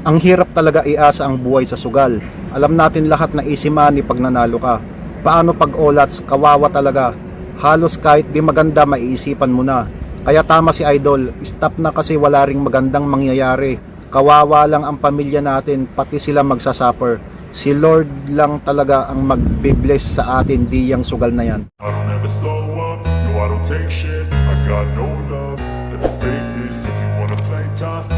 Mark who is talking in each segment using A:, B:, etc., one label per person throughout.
A: Ang hirap talaga iasa ang buhay sa sugal. Alam natin lahat na easy money pag nanalo ka. Paano pag olats, kawawa talaga. Halos kahit di maganda, maiisipan mo na. Kaya tama si Idol, stop na kasi wala ring magandang mangyayari. Kawawa lang ang pamilya natin, pati sila magsasuffer. Si Lord lang talaga ang magbe-bless sa atin, di yung sugal na yan.
B: I don't ever slow up, no I don't take shit I got no love for the fakeness If you wanna play tough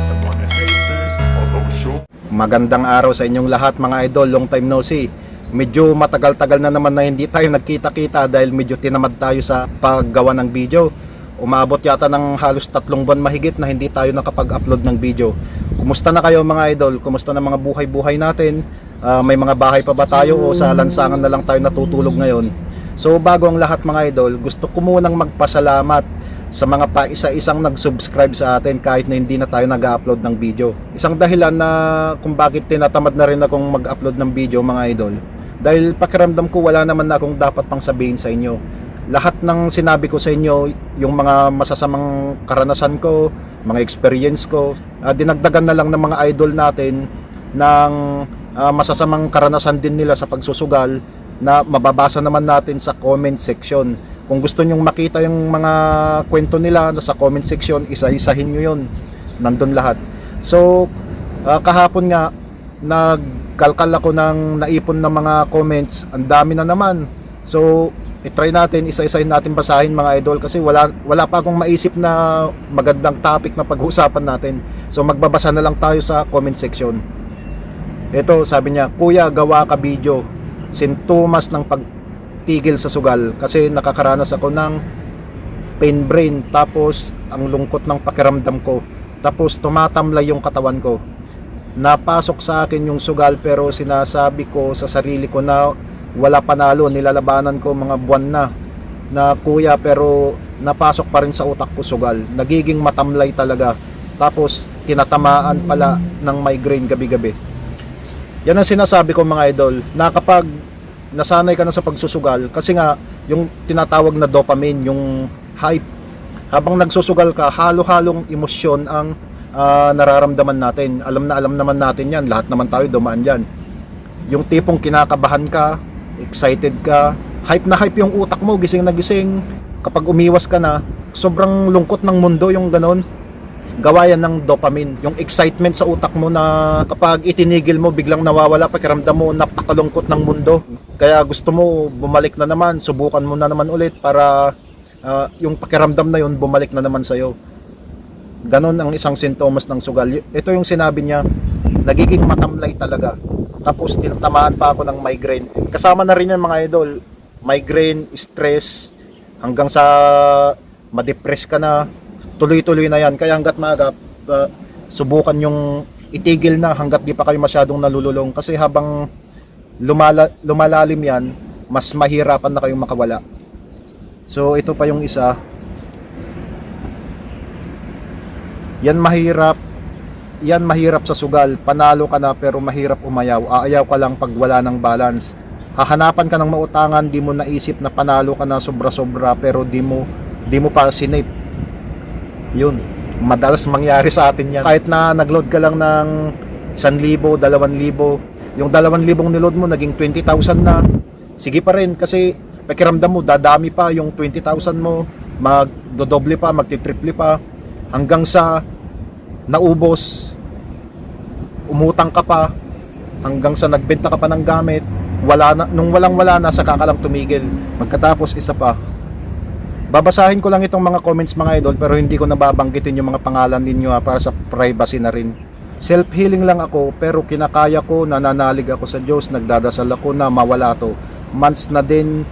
A: Magandang araw sa inyong lahat mga idol, long time no see. Medyo matagal-tagal na naman na hindi tayo nagkita-kita dahil medyo tinamad tayo sa paggawa ng video. Umabot yata ng halos tatlong buwan mahigit na hindi tayo nakapag-upload ng video. Kumusta na kayo mga idol? Kumusta na mga buhay-buhay natin? Ah, may mga bahay pa ba tayo o sa lansangan na lang tayo natutulog ngayon? So bago ang lahat mga idol, gusto ko munang magpasalamat sa mga pa isa-isang nag-subscribe sa atin kahit na hindi na tayo nag-upload ng video. Isang dahilan na kung bakit tinatamad na rin akong mag-upload ng video mga idol. Dahil pakiramdam ko wala naman na akong dapat pang sabihin sa inyo. Lahat ng sinabi ko sa inyo, yung mga masasamang karanasan ko, mga experience ko, ah, dinagdagan na lang ng mga idol natin ng ah, masasamang karanasan din nila sa pagsusugal na mababasa naman natin sa comment section. Kung gusto nyong makita yung mga kwento nila sa comment section, isa-isahin nyo yun. Nandun lahat. So, ah, kahapon nga, nagkalkal ako ng naipon ng mga comments. Ang dami na naman. So, i-try natin, isa-isahin natin basahin mga idol kasi wala, wala pa akong maisip na magandang topic na pag-uusapan natin. So, magbabasa na lang tayo sa comment section. Ito, sabi niya, Kuya, gawa ka video. Sintomas ng pagtigil sa sugal. Kasi nakakaranas ako ng pain brain. Tapos, ang lungkot ng pakiramdam ko. Tapos, tumatamlay yung katawan ko. Napasok sa akin yung sugal pero sinasabi ko sa sarili ko na wala panalo. Nilalabanan ko mga buwan na na kuya pero napasok pa rin sa utak ko sugal. Nagiging matamlay talaga. Tapos, tinatamaan pala ng migraine gabi-gabi. Yan ang sinasabi ko mga idol, na kapag nasanay ka na sa pagsusugal, kasi nga, yung tinatawag na dopamine, yung hype, habang nagsusugal ka, halo-halong emosyon ang ah, nararamdaman natin. Alam na alam naman natin yan, lahat naman tayo dumaan yan. Yung tipong kinakabahan ka, excited ka, hype na hype yung utak mo, gising na gising, kapag umiwas ka na, sobrang lungkot ng mundo yung ganon gawa yan ng dopamine. Yung excitement sa utak mo na kapag itinigil mo, biglang nawawala pakiramdam mo, napakalungkot ng mundo. Kaya gusto mo bumalik na naman, subukan mo na naman ulit para ah, yung pakiramdam na yun bumalik na naman sa'yo. Ganon ang isang sintomas ng sugal. Ito yung sinabi niya, nagiging matamlay talaga. Tapos tinatamaan pa ako ng migraine. Kasama na rin yan mga idol. Migraine, stress, hanggang sa ma-depress ka na, tuloy-tuloy na yan. Kaya hanggat maaga, uh, subukan yung itigil na hanggat di pa kayo masyadong nalululong. Kasi habang lumala, lumalalim yan, mas mahirapan na kayong makawala. So ito pa yung isa. Yan mahirap. Yan mahirap sa sugal. Panalo ka na pero mahirap umayaw. Aayaw ka lang pag wala ng balance. Hahanapan ka ng mautangan, di mo naisip na panalo ka na sobra-sobra pero di mo di mo pa sinip yun madalas mangyari sa atin yan kahit na nagload ka lang ng 1,000, 2,000 yung 2,000 niload mo naging 20,000 na. Sige pa rin kasi pakiramdam mo dadami pa yung 20,000 mo magdodoble pa magtitriple pa. Hanggang sa naubos umutang ka pa hanggang sa nagbenta ka pa ng gamit wala na, nung walang wala na saka ka lang tumigil. Magkatapos isa pa. Babasahin ko lang itong mga comments mga idol pero hindi ko nababanggitin yung mga pangalan ninyo ha, para sa privacy na rin. Self-healing lang ako pero kinakaya ko, nananalig ako sa Diyos, nagdadasal ako na mawala to. Months na din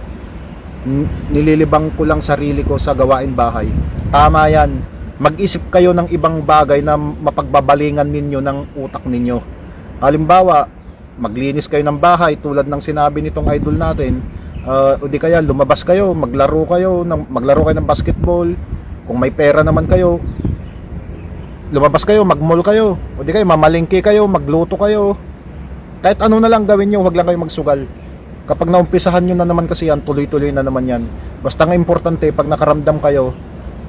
A: nililibang ko lang sarili ko sa gawain bahay. Tama yan. Mag-isip kayo ng ibang bagay na mapagbabalingan ninyo ng utak ninyo. Halimbawa, maglinis kayo ng bahay tulad ng sinabi nitong idol natin Uh, o di kaya lumabas kayo, maglaro kayo, ng, maglaro kayo ng basketball. Kung may pera naman kayo, lumabas kayo, magmall kayo. O di kaya mamalingki kayo, magluto kayo. Kahit ano na lang gawin nyo, wag lang kayo magsugal. Kapag naumpisahan nyo na naman kasi yan, tuloy-tuloy na naman yan. Basta nga importante, pag nakaramdam kayo,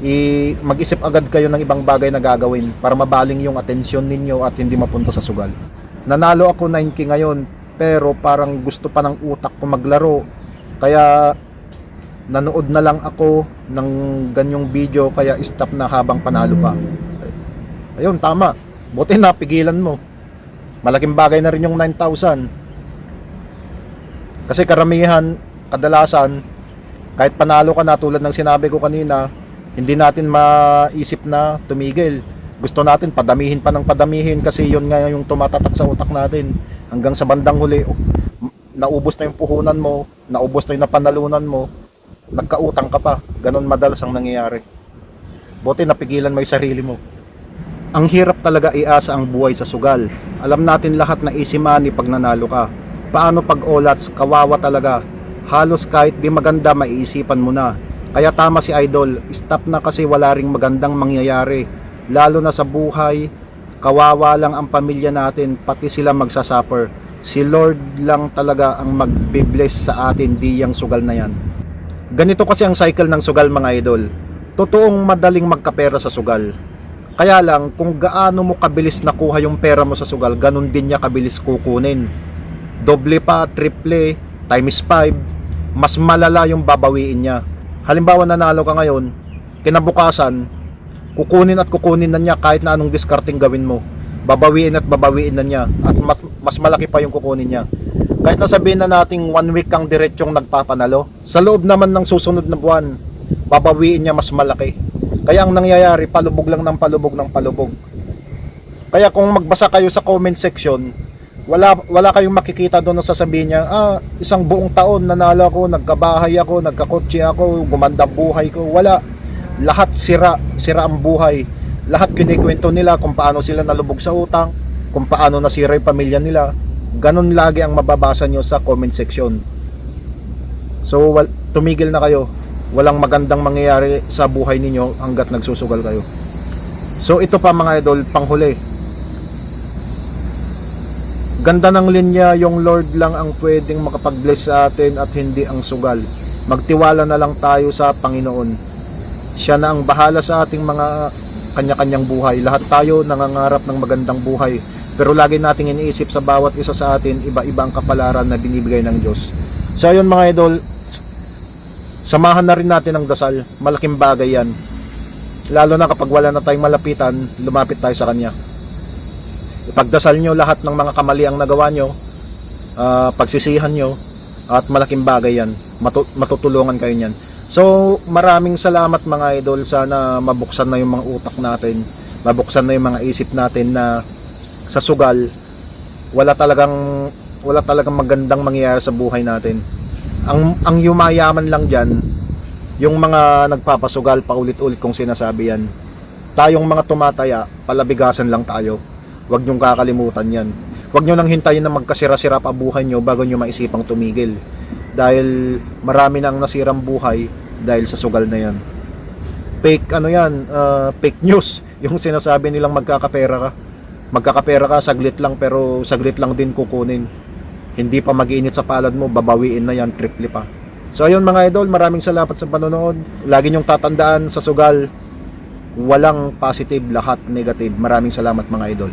A: i mag-isip agad kayo ng ibang bagay na gagawin para mabaling yung atensyon ninyo at hindi mapunta sa sugal. Nanalo ako 9k ngayon pero parang gusto pa ng utak ko maglaro. Kaya nanood na lang ako ng ganyong video kaya stop na habang panalo pa. Ayun, tama. Buti napigilan mo. Malaking bagay na rin yung 9,000. Kasi karamihan, kadalasan, kahit panalo ka na tulad ng sinabi ko kanina, hindi natin maisip na tumigil. Gusto natin padamihin pa ng padamihin kasi yun nga yung tumatatak sa utak natin. Hanggang sa bandang huli, naubos na yung puhunan mo, naubos na yung napanalunan mo, nagkautang ka pa. Ganon madalas ang nangyayari. Buti napigilan mo yung sarili mo. Ang hirap talaga iasa ang buhay sa sugal. Alam natin lahat na easy money pag nanalo ka. Paano pag olats, kawawa talaga. Halos kahit di maganda, maiisipan mo na. Kaya tama si Idol, stop na kasi wala ring magandang mangyayari. Lalo na sa buhay, kawawa lang ang pamilya natin, pati sila magsasuffer. Si Lord lang talaga ang magbe-bless sa atin, di yung sugal na yan. Ganito kasi ang cycle ng sugal mga idol. Totoong madaling magkapera sa sugal. Kaya lang, kung gaano mo kabilis nakuha yung pera mo sa sugal, ganun din niya kabilis kukunin. Doble pa, triple, times 5, mas malala yung babawiin niya. Halimbawa nanalo ka ngayon, kinabukasan, kukunin at kukunin na niya kahit na anong discarding gawin mo. Babawiin at babawiin na niya at mas, malaki pa yung kukunin niya. Kahit na sabihin na nating one week kang diretsyong nagpapanalo, sa loob naman ng susunod na buwan, babawiin niya mas malaki. Kaya ang nangyayari, palubog lang ng palubog ng palubog. Kaya kung magbasa kayo sa comment section, wala wala kayong makikita doon na sasabihin niya, ah, isang buong taon nanalo ako, nagkabahay ako, nagkakotse ako, gumanda buhay ko. Wala. Lahat sira, sira ang buhay. Lahat kinikwento nila kung paano sila nalubog sa utang, kung paano nasira yung pamilya nila. Ganon lagi ang mababasa nyo sa comment section. So, wal, tumigil na kayo. Walang magandang mangyayari sa buhay ninyo hanggat nagsusugal kayo. So, ito pa mga idol, panghuli. Ganda ng linya, yung Lord lang ang pwedeng makapag-bless sa atin at hindi ang sugal. Magtiwala na lang tayo sa Panginoon. Siya na ang bahala sa ating mga kanya-kanyang buhay. Lahat tayo nangangarap ng magandang buhay. Pero lagi nating iniisip sa bawat isa sa atin, iba-iba ang kapalaran na binibigay ng Diyos. So ayun mga idol, samahan na rin natin ang dasal. Malaking bagay yan. Lalo na kapag wala na tayong malapitan, lumapit tayo sa Kanya. Ipagdasal nyo lahat ng mga kamaliang nagawa nyo, ah, pagsisihan nyo, at malaking bagay yan. Matu- matutulungan kayo niyan. So, maraming salamat mga idol. Sana mabuksan na yung mga utak natin. Mabuksan na yung mga isip natin na sa sugal, wala talagang wala talagang magandang mangyayari sa buhay natin. Ang ang yumayaman lang diyan yung mga nagpapasugal paulit-ulit kong sinasabi yan. Tayong mga tumataya, palabigasan lang tayo. Huwag niyong kakalimutan yan. Huwag niyo nang hintayin na magkasira-sira pa buhay niyo bago niyo maisipang tumigil. Dahil marami nang nasirang buhay dahil sa sugal na yan. Fake ano yan, ah, fake news. Yung sinasabi nilang magkakapera ka. Magkakapera ka saglit lang pero saglit lang din kukunin. Hindi pa mag-iinit sa palad mo, babawiin na yan, triple pa. So ayun mga idol, maraming salamat sa panonood. Lagi niyong tatandaan sa sugal, walang positive, lahat negative. Maraming salamat mga idol.